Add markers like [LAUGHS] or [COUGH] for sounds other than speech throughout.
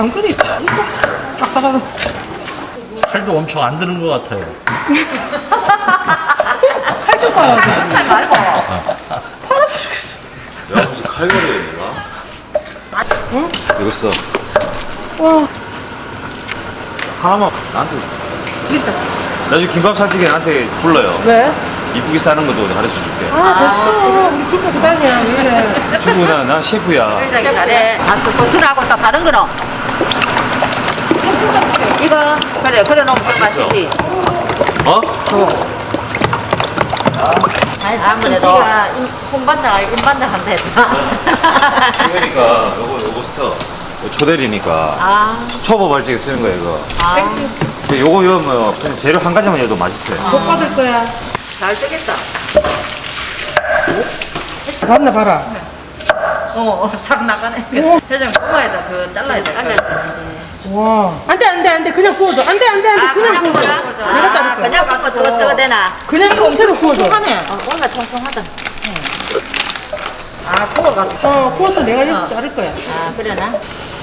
아, 당근이 참 딱딱하다. 칼도 엄청 안 드는 것 같아요. [LAUGHS] 칼좀 봐야 돼. 야 무슨 칼갈이야 내가? 응? 이거 써. 와, 하나만 나한테. 있다. 나중에 김밥 살찌게 나한테 불러요. 왜? 이쁘게 싸는 것도 가르쳐 줄게. 아, 됐어. 우리 주부 구단이야. 왜 이래. 주부나 나 셰프야. 굉장히 잘해. 아, 소주하고 다 다른 거는? 이거, 그래, 그래 놓으면 좀 맛있지. 어? 아무래도. 혼반장, 임반장한테 그러니까 요거 요거 써. 이거 초대리니까 아, 초보 발찌개 쓰는 거야 이거. 아, 근데 요거 요뭐 그냥 재료 한 가지만 해도 맛있어요. 못 받을 거야. 잘 되겠다. 봤나 봐라. 어, 싹 나가네. 오. 회장 뽑아야 돼. 그 잘라야 돼. 잘라야 돼. 와. 안 돼, 안 돼, 안 돼. 그냥 구워줘. 안 돼, 안 돼, 안 돼. 아, 그냥 구워줘. 구워줘? 내가 아, 자를 거야. 그냥 바꿔 저거 저거 되나? 그냥 통째로 구워줘. 하네. 어, 뭔가 통통하다. 아, 구워가. 어, 구워서 내가 이렇게 자를 거야. 아, 그러나?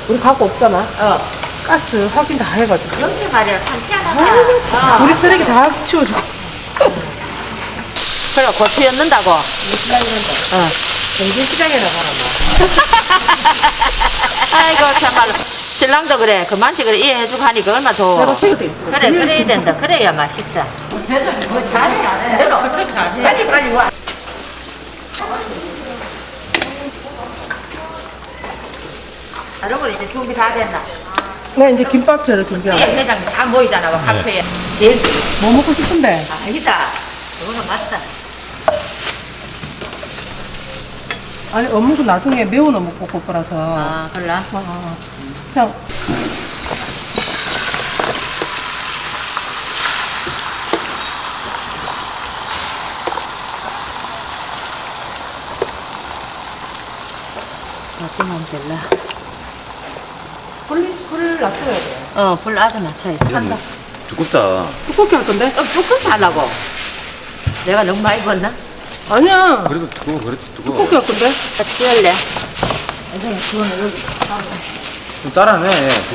우리 갖고 없잖아. 어. 가스 확인 다 해가지고. 연기 말이야, 산티하다. 어. 우리 쓰레기 다 치워주고. 그래, 고추 였는다고. 정신시장에 나가라, [LAUGHS] 아이고, 참말로. 신랑도 그래. 그만치 그래. 이해해주고 하니까 얼마 너. 더. 그래, 그래야 된다. 그래야 맛있다. 뭐 잘해. 빨리, 빨리 와. 다른 건 이제 준비 다 됐나? 나 이제 김밥 재료 준비하고. 회장 다 모이잖아, 뭐 카페에. 제일 뭐 먹고 싶은데? 아니다. 그거는 맞다. 아니, 어묵은 나중에 매운 어묵 볶을 거라서. 아, 그래? 어, 그냥 어쩌면 될라. 불, 불을 낮춰야 돼. 어, 불 아주 낮춰야 돼. 음, 두껍다. 두껍게 할 건데? 어, 조금 하려고. 내가 너무 많이 벗나? 아니야. 그래도 두꺼워 그래도 두꺼워. 두껍게 할 건데? 치울래? 좀 따라내.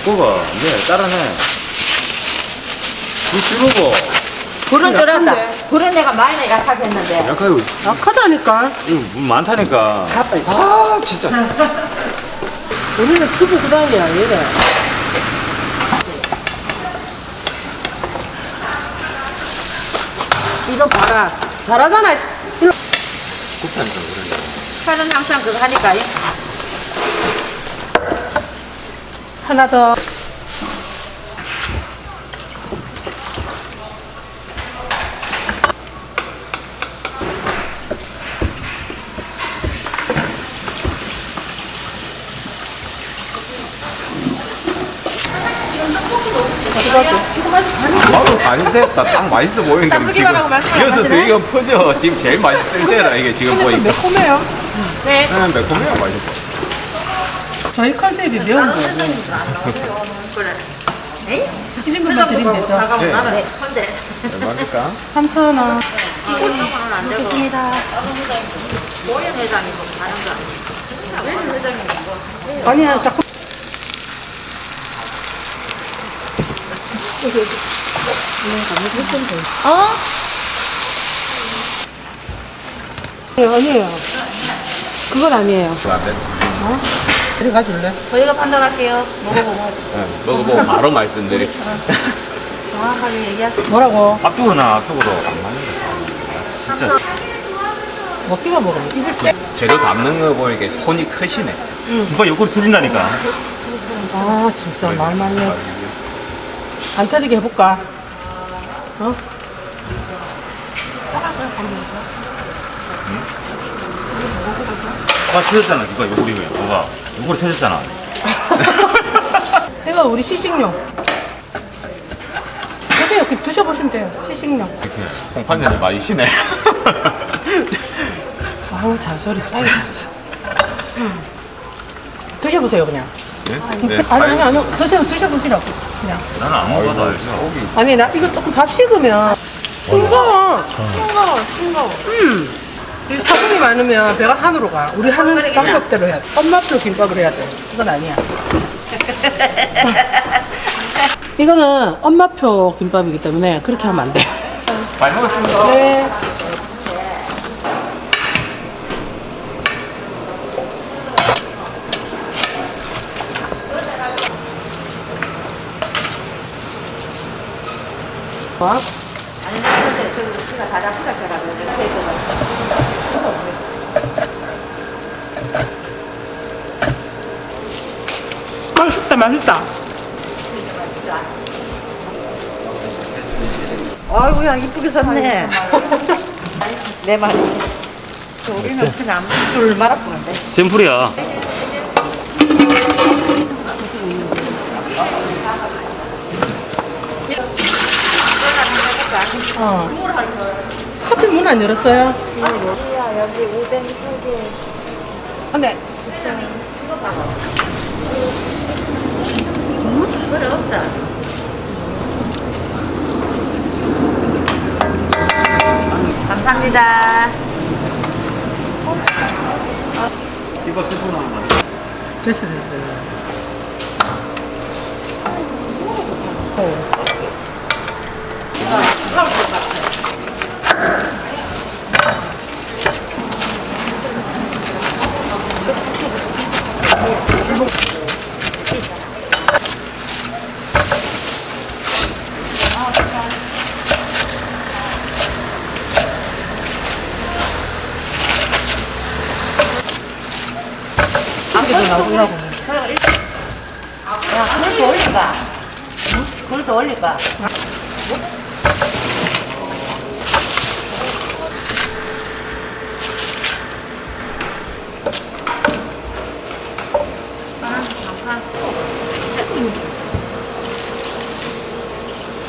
두꺼워. 네 따라내. 불 줄이고. 불은 줄었다. 약한데. 불은 내가 많이 약하게 했는데. 약하고 약하다니까. 이거 물 많다니까. 아 진짜. [LAUGHS] 우리는 주부 구단이야, 얘네. 이거 봐라. 잘하잖아. 일로. 굽다니까 그래. 칼은 항상 그거 하니까. 하나 더. 맛은 아닌데 나딱 맛있어 보이는데 짬뽕기만 하고 말씀 안 이어서 하시네? 이거 퍼져 지금 제일 맛있을 때라 이게 지금 근데 좀 보니까 매콤해요. 네. 응 매콤해요 맛있어 저희 컨셉이 매운 거예요. 그래. 1인분만 드리면 되죠. 네. 네. 근데. 얼마입니까? 3,000원. 아, 이거는 안 되고. 좋습니다. 모연 회장이 뭐 다른 거? 모연 회장이 뭐. 아니야, 자꾸. 어? 아니에요, 아니에요. 그건 아니에요. 안 돼? 들어가 줄래? 저희가 판단할게요. 먹어보고. 응 먹어보고 바로 말씀드리 정확하게 얘기할게요. 뭐라고? 앞쪽으로나 앞쪽으로 안 맞는 거 진짜 먹기만 먹으면. 이거 재료 담는 거 보니까 손이 크시네 김밥 옆구리 터진다니까 아, 진짜 말만 해. 안 터지게 해볼까? 어? 아 터졌잖아 김밥 옆구리 왜 뭐가 옆구리 터졌잖아 이거 우리 시식용. 드세요. 그 드셔보시면 돼요. 시식용. 이렇게 홍판장님 맛이시네 [LAUGHS] 아우, 잔소리 짜이 났어. 드셔보세요, 그냥. 네? 아니, 아니, 아니. 드세요. 드셔보시라고. 그냥. 나는 아무거나 속이 아니, 나 이거 조금 밥 식으면 싱거워. 싱거워, 싱거워. 음. 이 사람이 많으면 배가 산으로 가. 우리 하는 방법대로 해야 돼. 엄마표 김밥을 해야 돼. 이건 아니야. [LAUGHS] 이거는 엄마표 김밥이기 때문에 그렇게 하면 안 돼. 많이 먹었습니다. 네. 뭐? 아니 근데 저 우리가 가장 생각해가지고 이렇게 해서 맛있다, 맛있다. 아이고야 이쁘게 샀네. [LAUGHS] 내 말이. 저 우리는 그냥 줄 말아보는데. 샘플이야. 어. 커피 문 안 열었어요? 여기 오뎅 세 개. 근데 그래 없다. 감사합니다. 이거 샘플 하나만. 됐어, 됐어. 어. 더 나오라고. 야 그걸 더 올릴까? 그걸 더 올릴까? 응.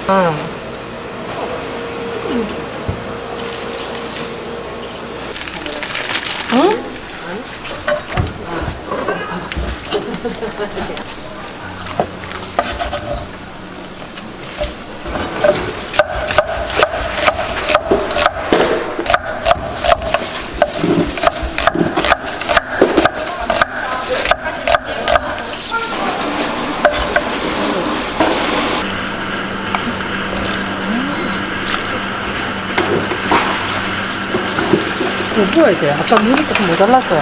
응? 이거 부어야 돼. 아까 물이 조금 모자랐어요.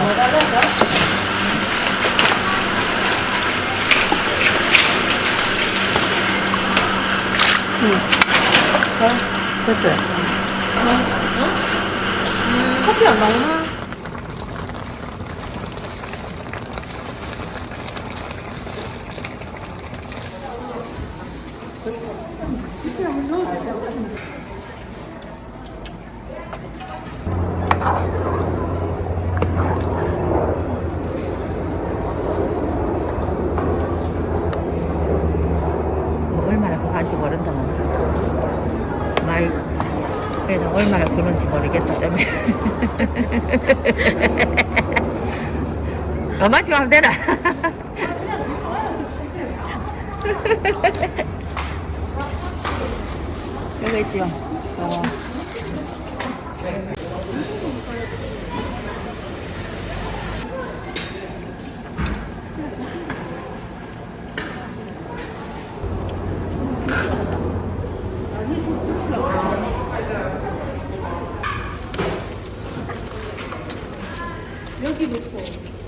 응. 어, 됐어요. 커피 안 나오나? 뭐 얼마나 그거 한지 모른다. 마이 그래서 얼마나 그런지 모르겠다. 때문에. [LAUGHS] 얼마쯤 하면 되나? [LAUGHS] 여기 있지요. 어. 여기 놓고.